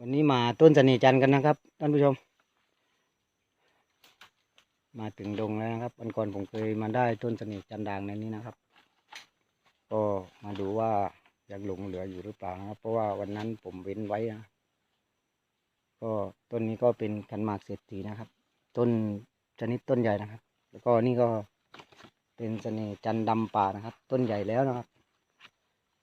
วันนี้มาต้นเสน่ห์จันทร์กันนะครับท่านผู้ชม มาถึงดงแล้วนะครับวันก่อนผมเคยมาได้ต้นเสน่ห์จันด่างในนี้นะครับก็มาดูว่ายังหลงเหลืออยู่หรือเปล่านะครับ เพราะว่าวันนั้นผมเว้นไว้นะก็ต้นนี้ก็เป็นขันหมากเศรษฐีนะครับ ต้นชนิดต้นใหญ่นะครับ แล้วก็นี่ก็เป็นเสน่ห์จันทร์ดำป่านะครับ ต้นใหญ่แล้วนะครับ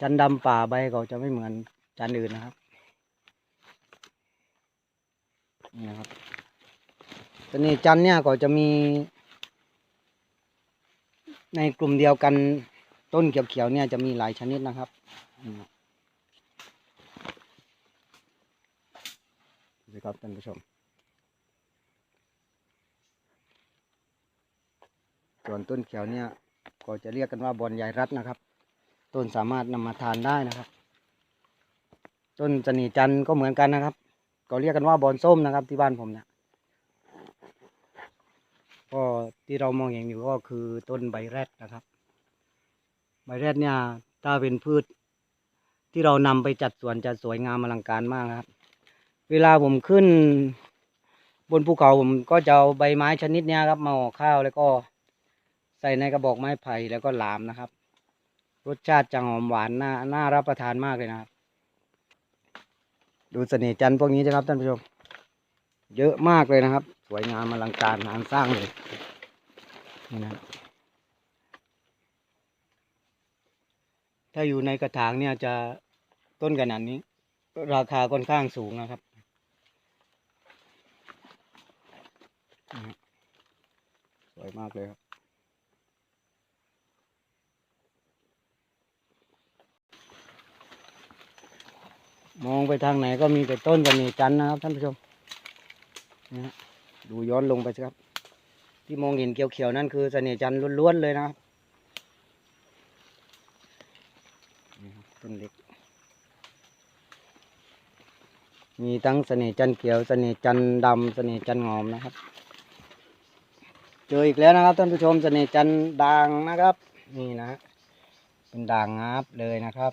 จันทร์ดำป่าใบก็จะไม่เหมือนจันอื่นนะครับ นี่นะครับเสน่ห์จันทร์เนี่ยก็จะมี ในกลุ่มเดียวกันต้นเขียวๆเนี่ยจะมีหลายชนิดนะครับนี่ครับดูสิครับท่านผู้ชม ส่วนต้นเขียวเนี่ยก็จะเรียกกันว่าบอนยายรัดนะครับ ต้นสามารถนำมาทานได้นะครับ ต้นเสน่ห์จันทร์ก็เหมือนกันนะครับ ก็เรียกกันว่าบอนส้มนะครับ ที่บ้านผมเนี่ยก็ที่เรามองเห็นอยู่ก็คือต้นใบแรดนะครับ ใบแรดเนี่ยถ้าเป็นพืช ที่เรานำไปจัดสวนจะสวยงามอลังการมากครับ เวลาผมขึ้น บนภูเขาผมก็จะเอาใบไม้ชนิดเนี้ครับมาห่อข้าวแล้วก็ใส่ในกระบอกไม้ไผ่แล้วก็หลามนะครับ รสชาติจะหอมหวานน่าน่ารับประทานมากเลยนะครับ ดูเสน่ห์จันทร์พวกนี้นะครับท่านผู้ชม เยอะมากเลยนะครับ สวยงามอลังการงานสร้างเลยนี่นะถ้าอยู่ในกระถางเนี่ยจะต้นขนาดนี้ ราคาค่อนข้างสูงนะครับ สวยมากเลยครับ มองไปทางไหนก็มีแต่ต้นเสน่ห์จันทร์นะครับท่านผู้ชมนะดูย้อนลงไปสิครับ ที่มองเห็นเขียวๆนั่นคือเสน่ห์จันทร์ล้วนๆเลยนะครับต้นเล็ก มีทั้งเสน่ห์จันทร์เขียวเสน่ห์จันทร์ดำเสน่ห์จันทร์งอมนะครับ เจออีกแล้วนะครับท่านผู้ชมเสน่ห์จันทร์ด่างนะครับ นี่นะฮะเป็นด่างงับเลยนะครับ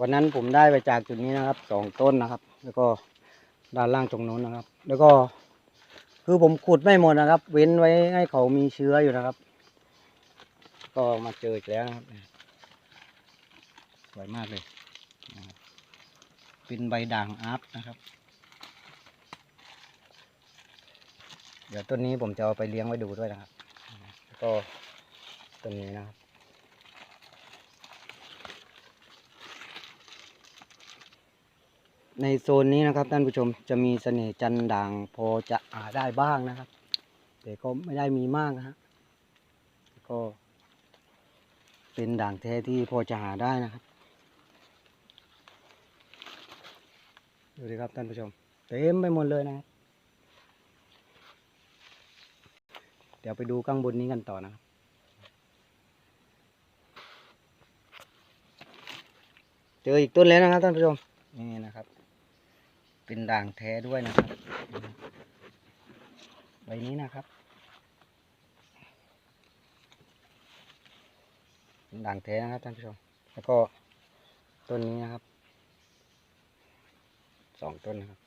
วันนั้นผมได้ไปจากจุดนี้นะครับสองต้นนะครับ แล้วก็ด้านล่างตรงนู้นนะครับ แล้วก็คือผมขุดไม่หมดนะครับ เว้นไว้ให้เขามีเชื้ออยู่นะครับ ก็มาเจออีกแล้วนะครับสวยมากเลยเป็นใบด่างอัพนะครับ เดี๋ยวต้นนี้ผมจะเอาไปเลี้ยงไว้ดูด้วยนะครับแล้วก็ต้นนี้นะครับ ในโซนนี้นะครับท่านผู้ชมจะมีเสน่ห์จันด่างพอจะหาได้บ้างนะครับ แต่ก็ไม่ได้มีมากนะฮะก็เป็นด่างแท้ที่พอจะหาได้นะครับดูดิครับท่านผู้ชม เต็มไปหมดเลยนะครับเดี๋ยวไปดูข้างบนนี้กันต่อนะครับเจออีกต้นแล้วนะครับท่านผู้ชมนี่นะครับ เป็นด่างแท้ด้วยนะครับใบนี้นะครับ เป็นด่างแท้นะครับท่านผู้ชม แล้วก็ต้นนี้นะครับ สองต้นนะครับ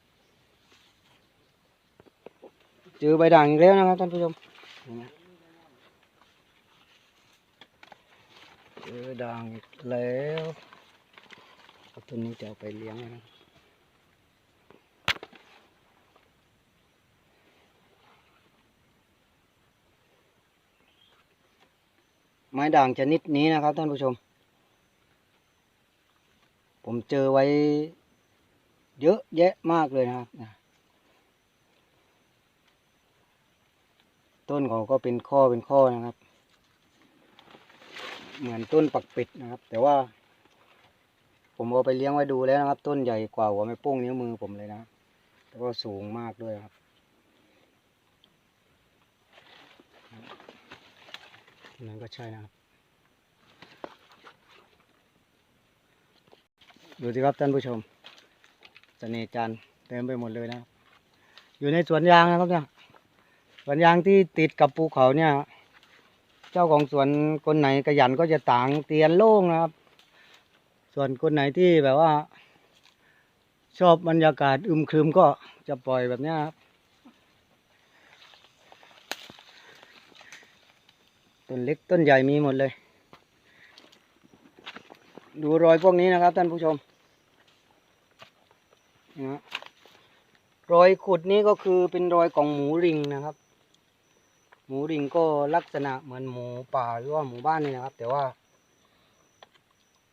เจอใบด่างอีกแล้วนะครับท่านผู้ชมเจอด่างอีกแล้วต้นนี้จะเอาไปเลี้ยงนะครับ ไม้ด่างชนิดนี้นะครับท่านผู้ชม ผมเจอไว้เยอะแยะมากเลยนะครับ ต้นเขาก็เป็นข้อเป็นข้อนะครับ เหมือนต้นปักปิดนะครับ แต่ว่า ผมเอาไปเลี้ยงไว้ดูแล้วนะครับ ต้นใหญ่กว่าหัวแม่โป้งนิ้วมือผมเลยนะแล้วก็สูงมากด้วยครับ นั่นก็ใช่นะครับ ดูสิครับท่านผู้ชมเสน่ห์จันเต็มไปหมดเลยนะครับ อยู่ในสวนยางนะครับเนี่ยสวนยางที่ติดกับภูเขาเนี่ย เจ้าของสวนคนไหนขยันก็จะต่างเตียนโล่งนะครับ ส่วนคนไหนที่แบบว่า ชอบบรรยากาศอึมครึมก็จะปล่อยแบบนี้ครับ ต้นเล็กต้นใหญ่มีหมดเลย ดูรอยพวกนี้นะครับท่านผู้ชมนะฮะรอยขุดนี้ก็คือเป็นรอยของหมูริงนะครับ หมูริงก็ลักษณะเหมือนหมูป่าหรือว่าหมูบ้านนี่นะครับ แต่ว่า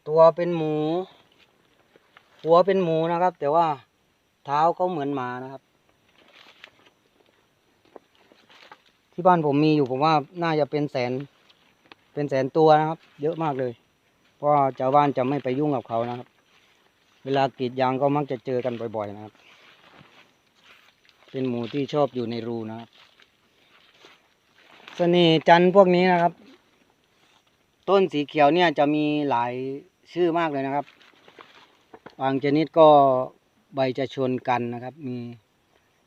ตัวเป็นหมู หัวเป็นหมูนะครับ แต่ว่าเท้าเขาเหมือนหมานะครับ ที่บ้านผมมีอยู่ผมว่าน่าจะเป็นแสน เป็นแสนตัวนะครับ เยอะมากเลย เพราะชาวบ้านจะไม่ไปยุ่งกับเขานะครับ เวลากรีดยางก็มักจะเจอกันบ่อย ๆ นะครับ เป็นหมูที่ชอบอยู่ในรูนะครับเสน่ห์จันพวกนี้นะครับ ต้นสีเขียวเนี่ยจะมีหลายชื่อมากเลยนะครับ บางชนิดก็ใบจะชนกันนะครับ มี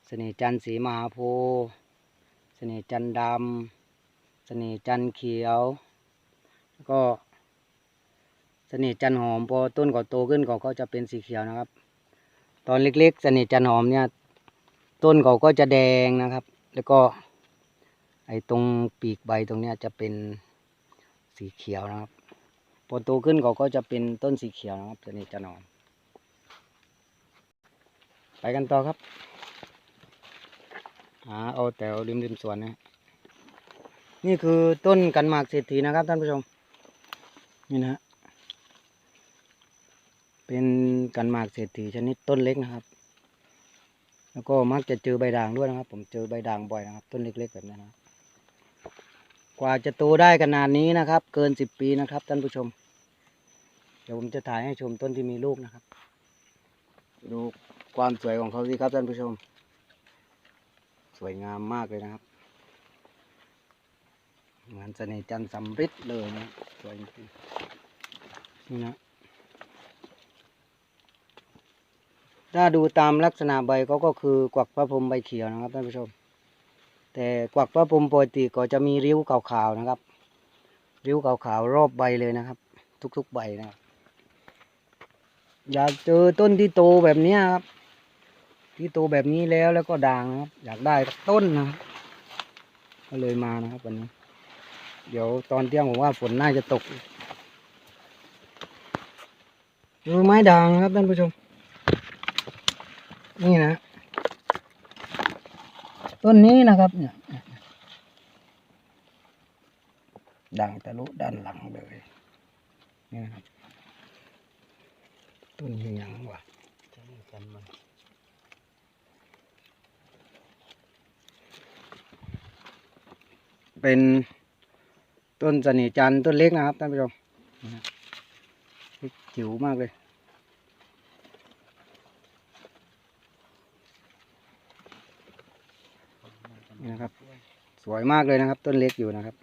เสน่ห์จันสีมหาโพธิ์ สน่ห์จันดำ เสน่ห์จันเขียว แล้วก็ เสน่ห์จันหอมพอต้นก็โตขึ้นเขาก็จะเป็นสีเขียวนะครับ ตอนเล็กๆ เสน่ห์จันหอมเนี่ยต้นเขาก็จะแดงนะครับ แล้วก็ไอ้ตรงปีกใบตรงเนี้ยจะเป็นสีเขียวนะครับพอโตขึ้นเขาก็จะเป็นต้นสีเขียวนะครับ เสน่ห์จันหอม ไปกันต่อครับ หาเอาแถวริมริมสวนนะนี่คือต้นกันหมากเศรษฐีนะครับท่านผู้ชม นี่นะฮะเป็นกันหมากเศรษฐีชนิดต้นเล็กนะครับ แล้วก็มักจะเจอใบด่างด้วยนะครับ ผมเจอใบด่างบ่อยนะครับ ต้นเล็กๆแบบนี้นะครับกว่าจะโตได้ขนาดนี้นะครับ เกินสิบปีนะครับท่านผู้ชม เดี๋ยวผมจะถ่ายให้ชมต้นที่มีลูกนะครับ ดูความสวยของเขาสิครับท่านผู้ชม วยงามมากเลยนะครับ เหมือนเสน่ห์จันทร์สำริดเลยนะสวยจริงนี่นะถ้าดูตามลักษณะใบเขาก็คือกวักพระพรมใบเขียวนะครับท่านผู้ชม แต่กวักพระพรมปกติก็จะมีริ้วขาวๆนะครับ ริ้วขาวๆรอบใบเลยนะครับ ทุกๆใบนะครับ อยากเจอต้นที่โตแบบนี้ครับ ที่โตแบบนี้แล้วแล้วก็ด่างนะครับ อยากได้ต้นนะครับก็เลยมานะครับวันนี้ เดี๋ยวตอนเที่ยงผมว่าฝนน่าจะตกดูไม้ด่างนะครับท่านผู้ชม นี่นะ ต้นนี้นะครับ เนี่ยด่างทะลุด้านหลังเลยนี่นะครับต้นยังวะกันมัน เป็นต้นสนิจันต้นเล็กนะครับท่านผู้ชมจิ๋วมากเลยนี่นะครับ สวยมากเลยนะครับ ต้นเล็กอยู่นะครับ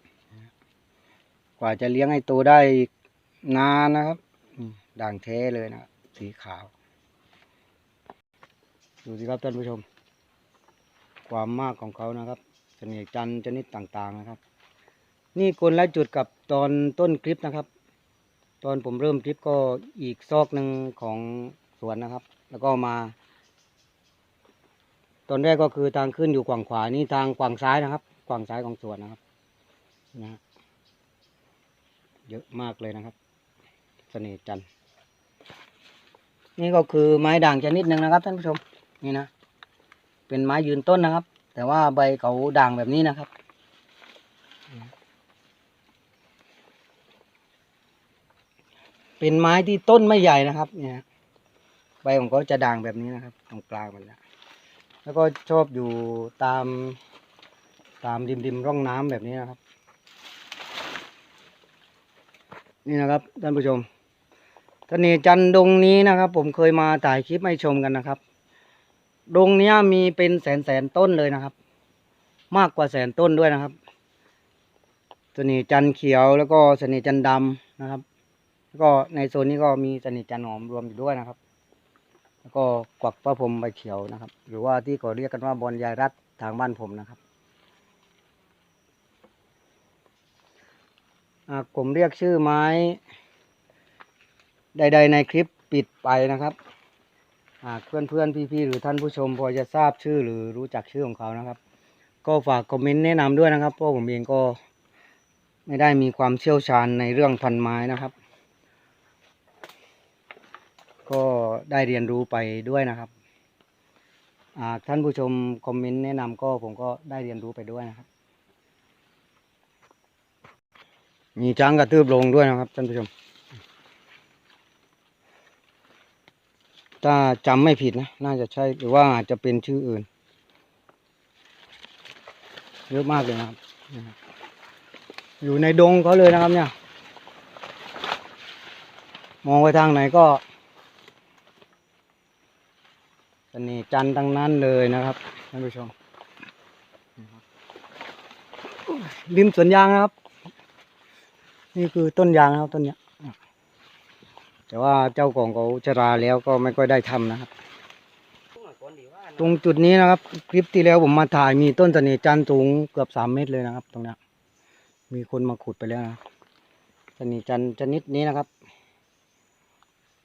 กว่าจะเลี้ยงให้โตได้นานนะครับด่างแท้เลยนะสีขาว ดูสิครับท่านผู้ชม ความมากของเขานะครับ เสน่ห์จันทร์ชนิดต่างๆนะครับ นี่คนละจุดกับตอนต้นคลิปนะครับ ตอนผมเริ่มคลิปก็อีกซอกหนึ่งของสวนนะครับ แล้วก็มา ตอนแรกก็คือทางขึ้นอยู่ฝั่งขวานี่ทางฝั่งซ้ายนะครับฝั่งซ้ายของสวนนะครับนะเยอะมากเลยนะครับเสน่ห์จันทร์นี่ก็คือไม้ด่างชนิดหนึ่งนะครับท่านผู้ชมนี่นะเป็นไม้ยืนต้นนะครับ แต่ว่าใบเขาด่างแบบนี้นะครับ เป็นไม้ที่ต้นไม่ใหญ่นะครับ เนี่ย ใบของเขาจะด่างแบบนี้นะครับ ตรงกลางมันนะแล้วก็ชอบอยู่ตามตามริมริมร่องน้ำแบบนี้นะครับ นี่นะครับท่านผู้ชมทะเลจันดงนี้นะครับ ผมเคยมาถ่ายคลิปให้ชมกันนะครับ ดงเนี้ยมีเป็นแสนแสนต้นเลยนะครับ มากกว่าแสนต้นด้วยนะครับสน่ห์จันเขียวแล้วก็สน่ห์จันดำนะครับ แล้วก็ในโซนนี้ก็มีสน่ห์จันหอมรวมอยู่ด้วยนะครับ แล้วก็กวักพระพรมใบเขียวนะครับ หรือว่าที่เขาเรียกกันว่าบอลยายรัดทางบ้านผมนะครับผมเรียกชื่อไม้ ใด ๆ ในคลิปปิดไปนะครับ หากเพื่อนเพื่อนพี่พี่ๆหรือท่านผู้ชมพอจะทราบชื่อหรือรู้จักชื่อของเขานะครับ ก็ฝากคอมเมนต์แนะนำด้วยนะครับเพราะผมเองก็ไม่ได้มีความเชี่ยวชาญในเรื่องพันไม้นะครับ ก็ได้เรียนรู้ไปด้วยนะครับหากท่านผู้ชมคอมเมนต์แนะนำก็ผมก็ได้เรียนรู้ไปด้วยนะครับ มีช้างกระตืบลงด้วยนะครับท่านผู้ชม ถ้าจำไม่ผิดนะ น่าจะใช่หรือว่าอาจจะเป็นชื่ออื่น เยอะมากเลยนะครับ อยู่ในดงเขาเลยนะครับเนี่ย มองไปทางไหนก็เสน่ห์จันทั้งนั้นเลยนะครับท่านผู้ชมริมสวนยางนะครับ นี่คือต้นยางนะครับต้นเนี้ย แต่ว่าเจ้าของเขาชราแล้วก็ไม่ค่อยได้ทำนะครับ ตรงจุดนี้นะครับ คลิปที่แล้วผมมาถ่ายมีต้นเสนจันทร์สูงเกือบสามเมตรเลยนะครับ ตรงนี้มีคนมาขุดไปแล้วนะเสน่ห์จันทร์ชนิดนี้นะครับ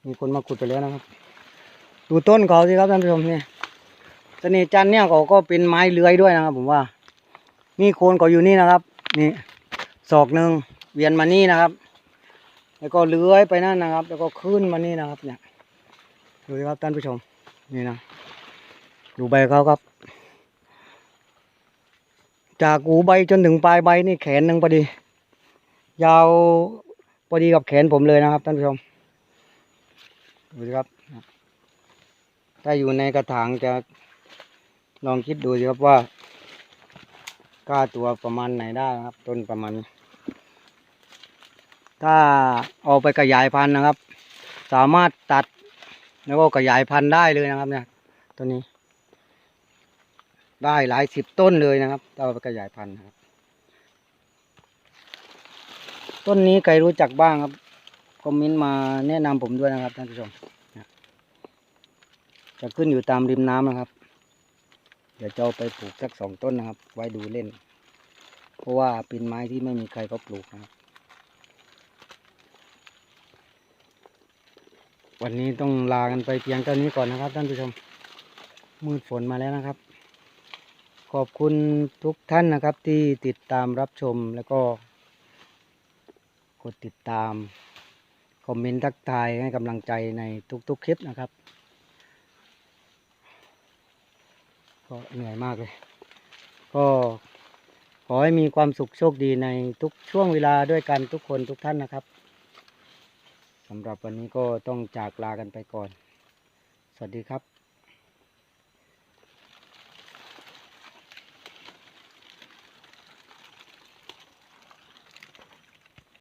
มีคนมาขุดไปแล้วนะครับ ดูต้นเขาสิครับท่านผู้ชมนี่เสน่ห์จันทร์เนี่ยเขาก็เป็นไม้เลื้อยด้วยนะครับ ผมว่านี่โคนเขาอยู่นี่นะครับ นี่ศอกหนึ่งเวียนมานี่นะครับ แล้วก็เลื้อยไปนั่นนะครับ แล้วก็ขึ้นมานี่นะครับ เนี่ย ดูสิครับท่านผู้ชม นี่นะ ดูใบเขาครับ จากหูใบจนถึงปลายใบนี่แขนหนึ่งพอดี ยาวพอดีกับแขนผมเลยนะครับท่านผู้ชม ดูสิครับ ถ้าอยู่ในกระถางจะลองคิดดูสิครับว่ากล้าตัวประมาณไหนได้ครับ ต้นประมาณนี้ ถ้าเอาไปขยายพันธุ์นะครับ สามารถตัดแล้วก็ขยายพันธุ์ได้เลยนะครับ เนี่ย ตัวนี้ ได้หลายสิบต้นเลยนะครับเอาไปขยายพันธุ์นะครับ ต้นนี้ใครรู้จักบ้างครับคอมเมนต์มาแนะนำผมด้วยนะครับท่านผู้ชมจะขึ้นอยู่ตามริมน้ำนะครับ เดี๋ยวจะเอาไปปลูกสักสองต้นนะครับ ไว้ดูเล่น เพราะว่าเป็นไม้ที่ไม่มีใครเขาปลูกนะครับ วันนี้ต้องลากันไปเพียงเท่านี้ก่อนนะครับ ท่านผู้ชม มืดฝนมาแล้วนะครับ ขอบคุณทุกท่านนะครับที่ติดตามรับชมแล้วก็กดติดตาม คอมเมนต์ทักทายให้กำลังใจในทุกๆคลิปนะครับ ก็เหนื่อยมากเลย ก็ขอให้มีความสุขโชคดีในทุกช่วงเวลาด้วยกันทุกคนทุกท่านนะครับ สำหรับวันนี้ก็ต้องจากลากันไปก่อน สวัสดีครับ